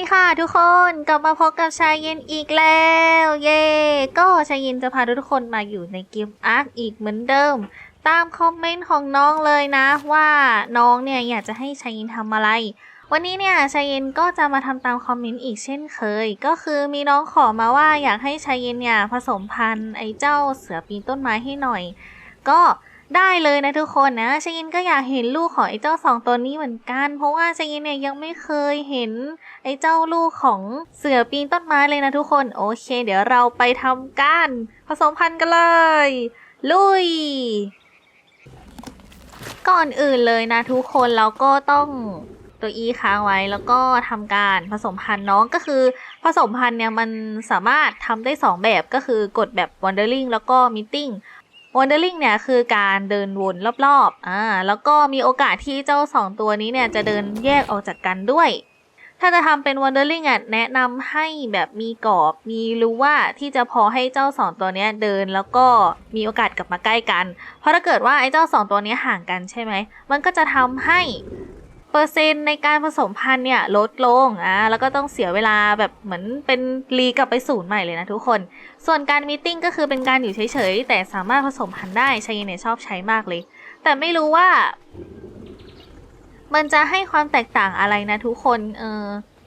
ดีค่ะทุกคนกลับมาพบกับชายเย็นอีกแล้ว เย่ก็ชายเย็นจะพาทุกคนมาอยู่ในเกมอาร์คอีกเหมือนเดิม ตามคอมเมนต์ของน้องเลยนะว่าน้องเนี่ยอยากจะให้ชายเย็นทำอะไร วันนี้เนี่ยชายเย็นก็จะมาทำตามคอมเมนต์อีกเช่นเคย ก็คือมีน้องขอมาว่าอยากให้ชายเย็นเนี่ยผสมพันธุ์ไอ้เจ้าเสือปีนต้นไม้ให้หน่อย ก็ ได้เลยนะทุกคนนะชยินก็อยากเห็นลูกของไอ้เจ้าสองตัวนี้เหมือนกัน เพราะว่าชยินเนี่ยยังไม่เคยเห็นไอ้เจ้าลูกของเสือปีนต้นไม้เลยนะทุกคน โอเค เดี๋ยวเราไปทำการผสมพันธุ์กันเลย ลุย ก่อนอื่นเลยนะทุกคนเราก็ต้องตัวอีค้างไว้แล้วก็ทำการผสมพันธุ์น้องก็คือ ผสมพันธุ์เนี่ยมันสามารถทำได้สองแบบก็คือกดแบบ wandering แล้วก็ meeting wandering เนี่ยคือการเดินวนรอบๆ อ่า แล้วก็มีโอกาสที่เจ้าสองตัวนี้เนี่ยจะเดินแยกออกจากกันด้วย ถ้าจะทำเป็น wandering อะแนะนำให้แบบมีกรอบ มีรู้ว่าที่จะพอให้เจ้าสองตัวนี้เดินแล้วก็มีโอกาสกลับมาใกล้กัน เพราะถ้าเกิดว่าไอ้เจ้าสองตัวนี้ห่างกันใช่ไหม มันก็จะทำให้ เปอร์เซ็นต์ในการผสมพันธุ์เนี่ยลดลงอ่าแล้วก็ต้องเสียเวลาแบบเหมือนเป็นรีกลับไปศูนย์ใหม่เลยนะทุกคน ส่วนการมีตติ้งก็คือเป็นการอยู่เฉยๆ แต่สามารถผสมพันธุ์ได้ชายเนี่ยชอบใช้มากเลย แต่ไม่รู้ว่า มันจะให้ความแตกต่างอะไรนะทุกคนเออ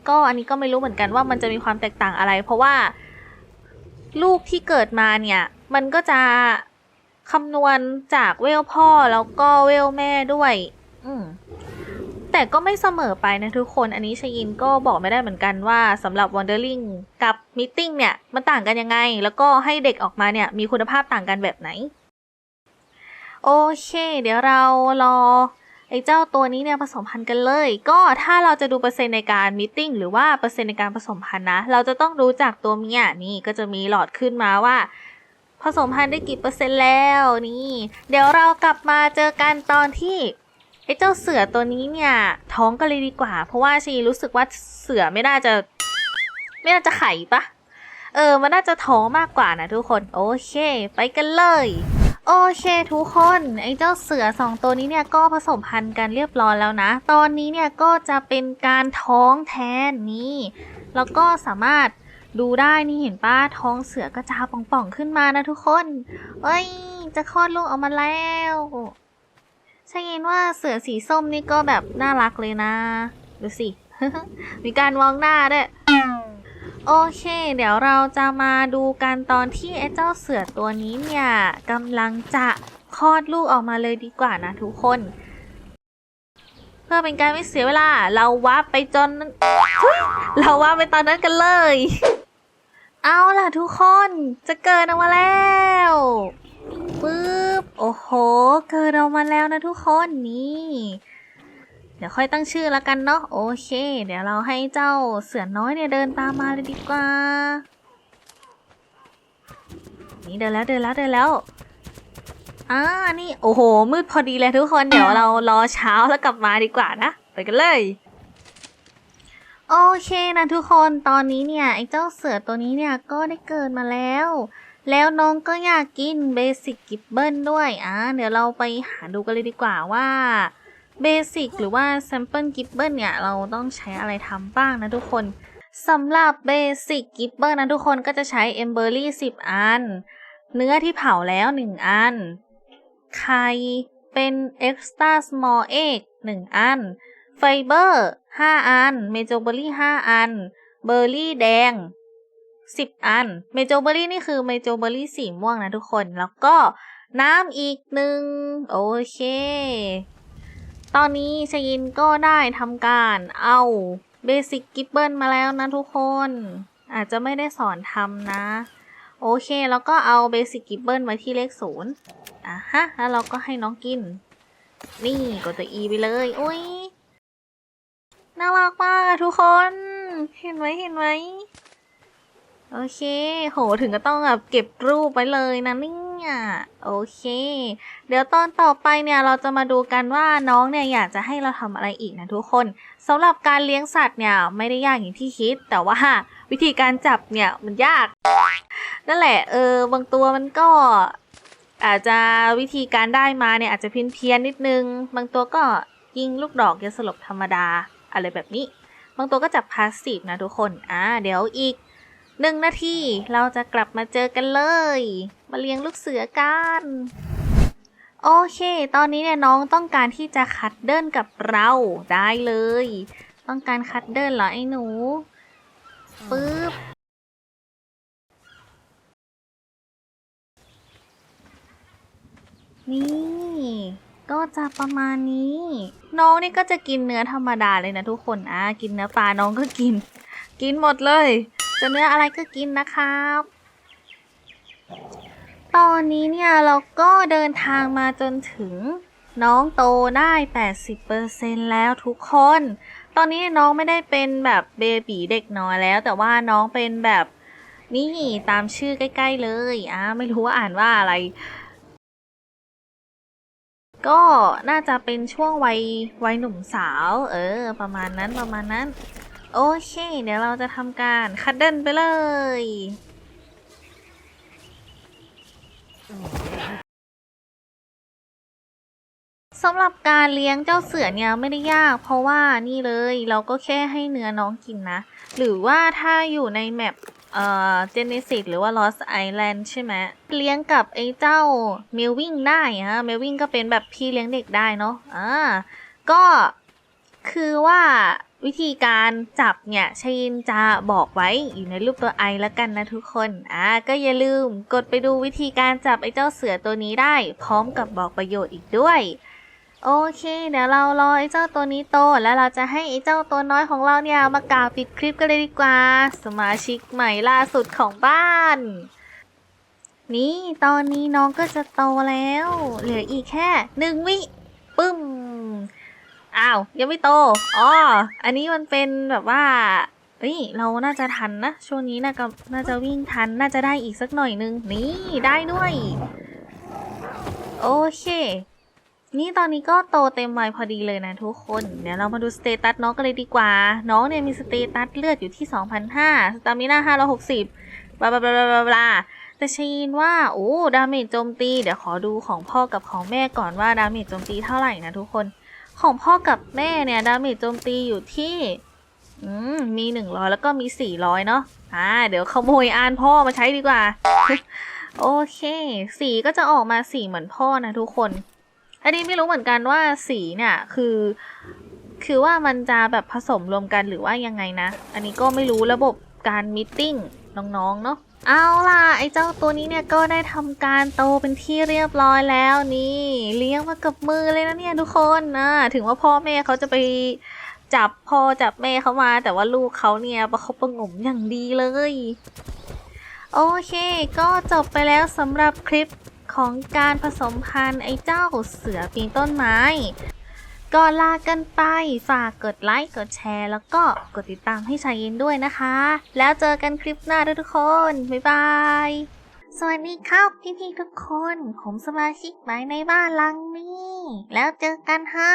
ก็อันนี้ก็ไม่รู้เหมือนกันว่ามันจะมีความแตกต่างอะไร เพราะว่า ลูกที่เกิดมาเนี่ย มันก็จะคำนวณจากเวลพ่อแล้วก็เวลแม่ด้วย อืม แต่ก็ไม่เสมอไปนะทุกคน อันนี้ชยินก็บอกไม่ได้เหมือนกันว่าสำหรับ Wandering กับ Meeting เนี่ยมันต่างกันยังไง แล้วก็ให้เด็กออกมาเนี่ยมีคุณภาพต่างกันแบบไหน โอเค เดี๋ยวเรารอไอ้เจ้าตัวนี้เนี่ยผสมพันธุ์กันเลย ก็ถ้าเราจะดูเปอร์เซ็นต์ในการมีตติ้งหรือว่าเปอร์เซ็นต์ในการผสมพันธุ์นะ เราจะต้องดูจากตัวเมียนี่ก็จะมีหลอดขึ้นมาว่า ผสมพันธุ์ได้กี่เปอร์เซ็นต์แล้วนี่ เดี๋ยวเรากลับมาเจอกันตอนที่ ไอ้เจ้าเสือตัวนี้เนี่ย ท้องกันเลยดีกว่า เพราะว่าชีรู้สึกว่าเสือไม่น่าจะ ไม่น่าจะไข่ปะเออ มันน่าจะท้องมากกว่านะทุกคน โอเค ไปกันเลย โอเคทุกคน ไอ้เจ้าเสือสองตัวนี้เนี่ยก็ผสมพันธุ์กันเรียบร้อยแล้วนะ ตอนนี้เนี่ยก็จะเป็นการท้องแทนนี่ แล้วก็สามารถดูได้นี่เห็นป้าท้องเสือก็จะป่องๆขึ้นมานะทุกคน เอ้ย จะคลอดลูกออกมาแล้ว ใช่ยินว่าเสือสีส้มนี่ก็แบบน่ารักเลยนะ ดูสิ มีการมองหน้าด้วย โอเค เดี๋ยวเราจะมาดูกันตอนที่ไอ้เจ้าเสือตัวนี้เนี่ยกำลังจะคลอดลูกออกมาเลยดีกว่านะทุกคน เพื่อเป็นการไม่เสียเวลา เราวับไปจน เราวับไปตอนนั้นกันเลย เอาล่ะทุกคน จะเกิดออกมาแล้วปึ๊ โอ้โห เกิดออกมาแล้วนะทุกคนนี่ เดี๋ยวค่อยตั้งชื่อแล้วกันเนาะโอเค เดี๋ยวเราให้เจ้าเสือน้อยเนี่ยเดินตามมาเลยดีกว่า นี่เดินแล้วเดินแล้วเดินแล้วอ่านี่โอ้โห มืดพอดีเลยทุกคนเดี๋ยวเรารอเช้าแล้วกลับมาดีกว่านะไปกันเลยโอเคนะทุกคนตอนนี้เนี่ยไอ้เจ้าเสือตัวนี้เนี่ยก็ได้เกิดมาแล้ว แล้วน้องก็อยากกินเบสิกกิบเบิลด้วย อ่าเดี๋ยวเราไปหาดูกันเลยดีกว่าว่าเบสิกหรือว่าแซมเปิลกิบเบิลเนี่ย เราต้องใช้อะไรทำบ้างนะทุกคนสำหรับเบสิกกิบเบิลนะทุกคนก็จะใช้เอมเบอรี่10 อัน เนื้อที่เผาแล้ว 1 อัน ไข่เป็น extra small egg 1อัน ไฟเบอร์ 5 อัน เมโจเบอรี่ 5 อัน เบอร์รี่แดง สิบอันเมโจเบอรี่นี่คือเมโจเบอรี่สีม่วงนะทุกคน แล้วก็น้ำอีกหนึ่งโอเค ตอนนี้ชยินก็ได้ทำการเอาเบสิกกิบเบิลมาแล้วนะทุกคน อาจจะไม่ได้สอนทำนะ โอเค แล้วก็เอาเบสิกกิบเบิลไว้ที่เลขศูนย์อะฮะ แล้วเราก็ให้น้องกิน นี่กดตัว E ไปเลยอุ้ยน่ารักมากทุกคน เห็นไหมเห็นไหม โอเค โห ถึงก็ต้องแบบเก็บรูปไว้เลยนะเนี่ย โอเค เดี๋ยวตอนต่อไปเนี่ยเราจะมาดูกันว่าน้องเนี่ยอยากจะให้เราทำอะไรอีกนะทุกคน สำหรับการเลี้ยงสัตว์เนี่ยไม่ได้ยากอย่างที่คิด แต่ว่าวิธีการจับเนี่ยมันยาก นั่นแหละ เออ บางตัวมันก็อาจจะวิธีการได้มาเนี่ยอาจจะเพี้ยนเพียนๆนิดนึง บางตัวก็ยิงลูกดอกยาสลบธรรมดาอะไรแบบนี้ บางตัวก็จับพาสซีฟนะทุกคน อ่า เดี๋ยวอีก หนึ่งนาทีเราจะกลับมาเจอกันเลย มาเลี้ยงลูกเสือกัน โอเค ตอนนี้เนี่ยน้องต้องการที่จะคัดเดิลกับเราได้เลย ต้องการคัดเดิลเหรอไอ้หนูปึ๊บนี่ ก็จะประมาณนี้ น้องนี่ก็จะกินเนื้อธรรมดาเลยนะทุกคนอ่ากินเนื้อปลาน้องก็กิน กินหมดเลย จะเนื้ออะไรก็กินนะครับ ตอนนี้เนี่ยเราก็เดินทางมาจนถึงน้องโตได้ 80%แล้วทุกคน ตอนนี้น้องไม่ได้เป็นแบบเบบีเด็กน้อยแล้ว แต่ว่าน้องเป็นแบบนี่ตามชื่อใกล้ ๆ เลยอ่าไม่รู้ว่าอ่านว่าอะไร ก็น่าจะเป็นช่วงวัยวัยหนุ่มสาว เออ ประมาณนั้นประมาณนั้น โอเค เดี๋ยวเราจะทำการคัดเดิลไปเลย สำหรับการเลี้ยงเจ้าเสือเนี่ยไม่ได้ยาก เพราะว่านี่เลยเราก็แค่ให้เนื้อน้องกินนะ หรือว่าถ้าอยู่ในแมปเอ่อเจเนซิสหรือว่า Lost Island ใช่ไหมเลี้ยงกับไอ้เจ้าเมลวิงได้ฮะเมลวิงก็เป็นแบบพี่เลี้ยงเด็กได้เนาะอ่าก็คือว่า วิธีการจับเนี่ยชินจะบอกไว้อยู่ในรูปตัวไอแล้วกันนะทุกคนอ่าก็อย่าลืมกดไปดูวิธีการจับไอ้เจ้าเสือตัวนี้ได้ พร้อมกับบอกประโยชน์อีกด้วยโอเค เดี๋ยวเรารอไอ้เจ้าตัวนี้โต แล้วเราจะให้ไอ้เจ้าตัวน้อยของเราเนี่ยมากล่าวปิดคลิปกันเลยดีกว่า สมาชิกใหม่ล่าสุดของบ้าน นี่ตอนนี้น้องก็จะโตแล้ว เหลืออีกแค่หนึ่งวิปึ้มาวยังไม่โตอ๋ออันนี้มันเป็นแบบว่าเฮ้ยเราน่าจะทันนะ ช่วงนี้น่าจะน่าจะวิ่งทัน น่าจะได้อีกสักหน่อยนึง นี่ได้ด้วย โอเค นี่ตอนนี้ก็โตเต็มวัยพอดีเลยนะทุกคน เดี๋ยวเรามาดูสเตตัสน้องกันเลยดีกว่า น้องเนี่ยมีสเตตัสเลือดอยู่ที่ 2,500 สตามิน่า560บลาบลาบลาบลาบลาแต่ชีนว่า โอ้ ดาเมจโจมตี เดี๋ยวขอดูของพ่อกับของแม่ก่อนว่าดาเมจโจมตีเท่าไหร่นะทุกคน ของพ่อกับแม่เนี่ยดาเมจโจมตีอยู่ที่อืมมี100แล้วก็มี400เนาะอ่าเดี๋ยวขโมยอ่านพ่อมาใช้ดีกว่า โอเค สีก็จะออกมาสีเหมือนพ่อนะทุกคน อันนี้ไม่รู้เหมือนกันว่าสีเนี่ยคือ คือว่ามันจะแบบผสมรวมกันหรือว่ายังไงนะ อันนี้ก็ไม่รู้ระบบการมิทติ้งน้องๆเนาะ เอาล่ะไอ้เจ้าตัวนี้เนี่ยก็ได้ทำการโตเป็นที่เรียบร้อยแล้วนี่ เลี้ยงมากับมือเลยนะเนี่ยทุกคนนะถึงว่าพ่อแม่เขาจะไปจับพ่อจับแม่เขามา แต่ว่าลูกเขาเนี่ยประคบประงมอย่างดีเลย โอเค ก็จบไปแล้วสำหรับคลิปของการผสมพันธุ์ไอ้เจ้าเสือปีนต้นไม้ ก่อนลากันไป ฝากกดไลค์ กดแชร์ แล้วก็กดติดตามให้ชายยินด้วยนะคะ แล้วเจอกันคลิปหน้าด้วยทุกคน บ๊ายบาย สวัสดีครับพี่ๆทุกคน ผมสมาชิกใหม่ในบ้านหลังนี้ แล้วเจอกันฮะ